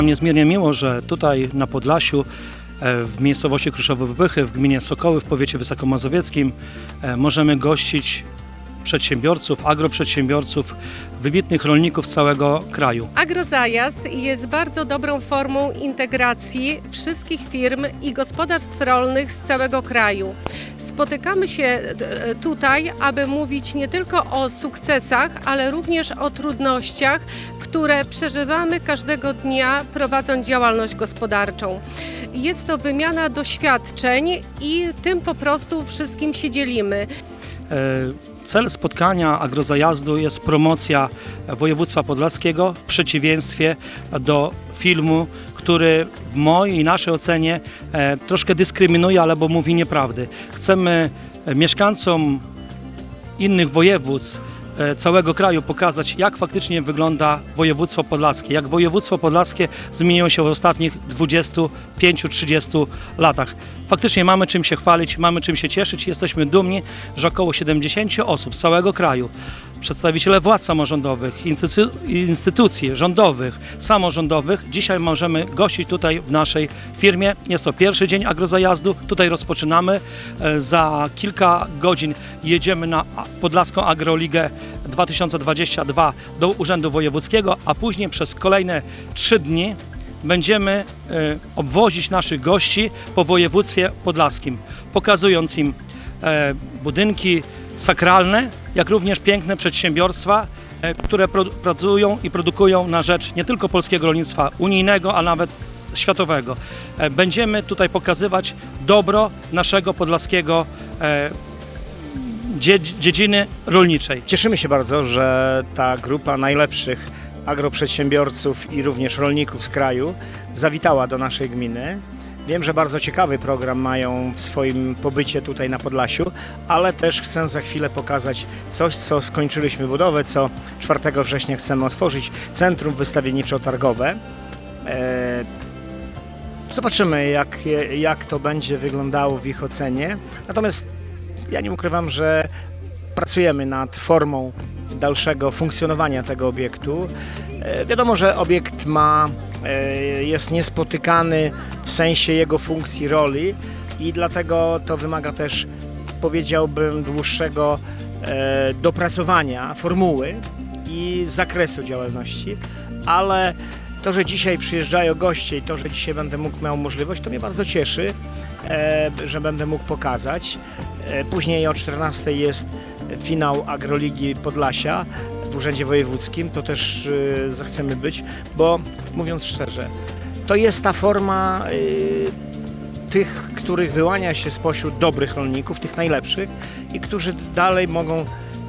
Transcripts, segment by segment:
nam niezmiernie miło, że tutaj na Podlasiu, e, w miejscowości Kruszowe Wypychy, w gminie Sokoły, w powiecie wysokomazowieckim, e, możemy gościć przedsiębiorców, agroprzedsiębiorców, wybitnych rolników z całego kraju. Agrozajazd jest bardzo dobrą formą integracji wszystkich firm i gospodarstw rolnych z całego kraju. Spotykamy się e, tutaj, aby mówić nie tylko o sukcesach, ale również o trudnościach, które przeżywamy każdego dnia prowadząc działalność gospodarczą. Jest to wymiana doświadczeń i tym po prostu wszystkim się dzielimy. E, Cel spotkania agrozajazdu jest promocja województwa podlaskiego w przeciwieństwie do filmu, który w mojej i naszej ocenie e, troszkę dyskryminuje albo mówi nieprawdy. Chcemy e, mieszkańcom innych województw całego kraju pokazać, jak faktycznie wygląda województwo podlaskie, jak województwo podlaskie zmieniło się w ostatnich 25-30 latach. Faktycznie mamy czym się chwalić, mamy czym się cieszyć. Jesteśmy dumni, że około 70 osób z całego kraju, przedstawiciele władz samorządowych, instytu- instytucji rządowych, samorządowych, dzisiaj możemy gościć tutaj w naszej firmie. Jest to pierwszy dzień agrozajazdu. Tutaj rozpoczynamy. E, Za kilka godzin jedziemy na Podlaską Agroligę 2022 do Urzędu Wojewódzkiego, a później przez kolejne trzy dni będziemy e, obwozić naszych gości po województwie podlaskim, pokazując im e, budynki sakralne, jak również piękne przedsiębiorstwa, e, które pracują i produkują na rzecz nie tylko polskiego rolnictwa unijnego, a nawet światowego. E, Będziemy tutaj pokazywać dobro naszego podlaskiego e, dzie- dziedziny rolniczej. Cieszymy się bardzo, że ta grupa najlepszych agroprzedsiębiorców i również rolników z kraju zawitała do naszej gminy. Wiem, że bardzo ciekawy program mają w swoim pobycie tutaj na Podlasiu, ale też chcę za chwilę pokazać coś, co skończyliśmy budowę, co 4 września chcemy otworzyć, Centrum Wystawienniczo-Targowe. E, Zobaczymy, jak, jak to będzie wyglądało w ich ocenie. Natomiast ja nie ukrywam, że pracujemy nad formą dalszego funkcjonowania tego obiektu. E, Wiadomo, że obiekt ma, e, jest niespotykany w sensie jego funkcji, roli i dlatego to wymaga też, powiedziałbym, dłuższego e, dopracowania formuły i zakresu działalności, ale to, że dzisiaj przyjeżdżają goście i to, że dzisiaj będę mógł miał możliwość, to mnie bardzo cieszy, że będę mógł pokazać. Później o 14 jest finał Agroligi Podlasia w Urzędzie Wojewódzkim. To też e, zechcemy być, bo mówiąc szczerze, to jest ta forma e, tych, których wyłania się spośród dobrych rolników, tych najlepszych i którzy dalej mogą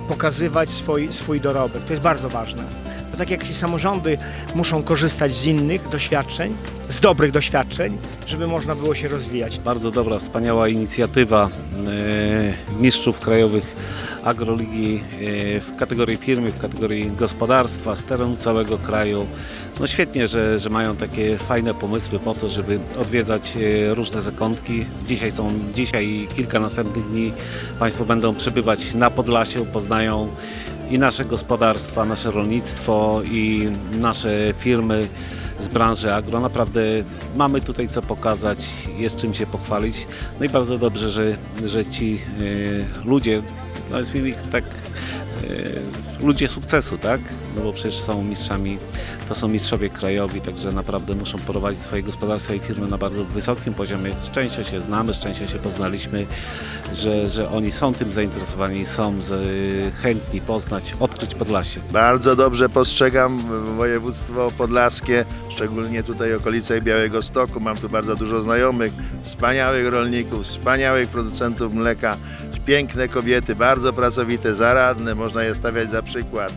pokazywać swój, swój dorobek. To jest bardzo ważne. Bo tak jak samorządy muszą korzystać z innych doświadczeń, z dobrych doświadczeń, żeby można było się rozwijać. Bardzo dobra, wspaniała inicjatywa e, mistrzów krajowych Agroligi e, w kategorii firmy, w kategorii gospodarstwa z terenu całego kraju. No świetnie, że, że mają takie fajne pomysły po to, żeby odwiedzać e, różne zakątki. Dzisiaj są, dzisiaj i kilka następnych dni Państwo będą przybywać na Podlasiu, poznają i nasze gospodarstwa, nasze rolnictwo i nasze firmy z branży agro. Naprawdę mamy tutaj co pokazać, jest czym się pochwalić. No i bardzo dobrze, że, że ci e, ludzie, nazwijmy ich tak, e, ludzie sukcesu, tak? No bo przecież są mistrzami, to są mistrzowie krajowi, także naprawdę muszą prowadzić swoje gospodarstwa i firmy na bardzo wysokim poziomie. Z częścią się znamy, z częścią się poznaliśmy, że, że oni są tym zainteresowani, są z, chętni poznać, odkryć Podlasie. Bardzo dobrze postrzegam województwo podlaskie, szczególnie tutaj okolice Białego Stoku. Mam tu bardzo dużo znajomych, wspaniałych rolników, wspaniałych producentów mleka, piękne kobiety, bardzo pracowite, zaradne, można je stawiać za przykład.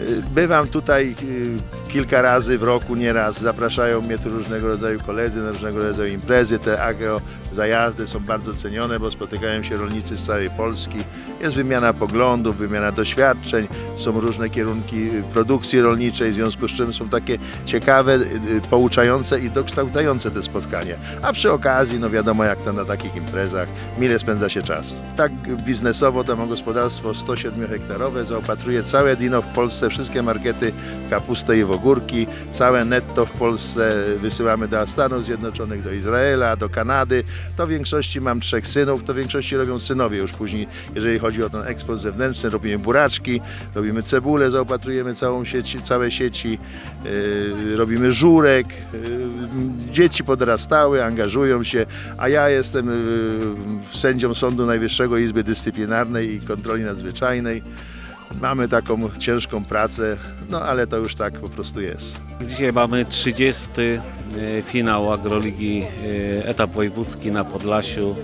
Y, Bywam tutaj y, kilka razy w roku, nieraz. Zapraszają mnie tu różnego rodzaju koledzy na różnego rodzaju imprezy. Te agro zajazdy są bardzo cenione, bo spotykają się rolnicy z całej Polski. Jest wymiana poglądów, wymiana doświadczeń, są różne kierunki produkcji rolniczej, w związku z czym są takie ciekawe, y, y, pouczające i dokształcające te spotkania. A przy okazji, no wiadomo jak to na takich imprezach, mile spędza się czas. Tak biznesowo to mam gospodarstwo 107 hektarowe, zaopatruję całe dino w Polsce wszystkie markety kapustę i w ogórki. Całe netto w Polsce wysyłamy do Stanów Zjednoczonych, do Izraela, do Kanady. To w większości mam trzech synów, to w większości robią synowie już później, jeżeli chodzi o ten eksport zewnętrzny. Robimy buraczki, robimy cebulę, zaopatrujemy całą sieć, całe sieci, yy, robimy żurek. Yy, dzieci podrastały, angażują się, a ja jestem yy, sędzią Sądu Najwyższego Izby Dyscyplinarnej i Kontroli Nadzwyczajnej. Mamy taką ciężką pracę, no ale to już tak po prostu jest. Dzisiaj mamy 30. e, finał Agroligi, e, etap wojewódzki na Podlasiu.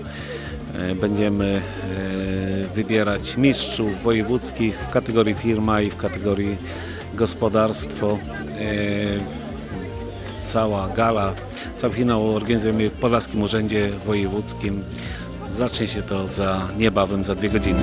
E, Będziemy wybierać mistrzów wojewódzkich w kategorii firma i w kategorii gospodarstwo. Cała gala, cały finał organizujemy w Podlaskim Urzędzie Wojewódzkim. Zacznie się to za niebawem, za dwie godziny.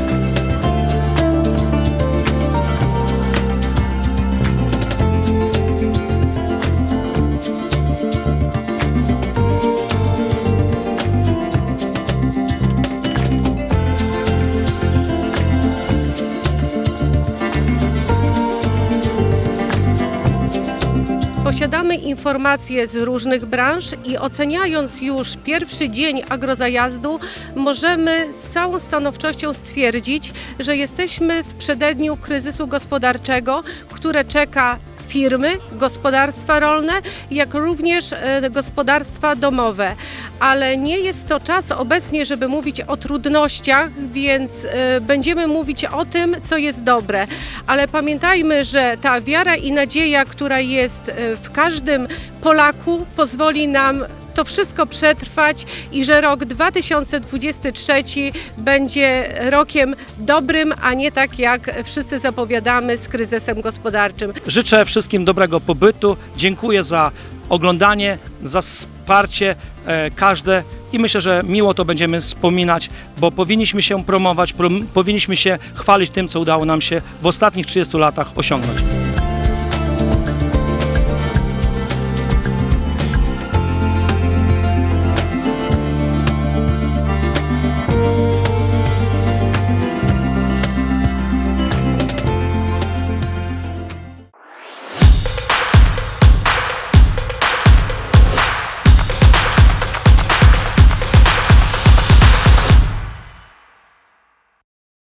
Posiadamy informacje z różnych branż i oceniając już pierwszy dzień agrozajazdu, możemy z całą stanowczością stwierdzić, że jesteśmy w przededniu kryzysu gospodarczego, które czeka firmy, gospodarstwa rolne, jak również e, gospodarstwa domowe. Ale nie jest to czas obecnie, żeby mówić o trudnościach, więc e, będziemy mówić o tym, co jest dobre. Ale pamiętajmy, że ta wiara i nadzieja, która jest e, w każdym Polaku, pozwoli nam to wszystko przetrwać i że rok 2023 będzie rokiem dobrym, a nie tak jak wszyscy zapowiadamy z kryzysem gospodarczym. Życzę wszystkim dobrego pobytu. Dziękuję za oglądanie, za wsparcie e, każde i myślę, że miło to będziemy wspominać, bo powinniśmy się promować, prom- powinniśmy się chwalić tym, co udało nam się w ostatnich 30 latach osiągnąć.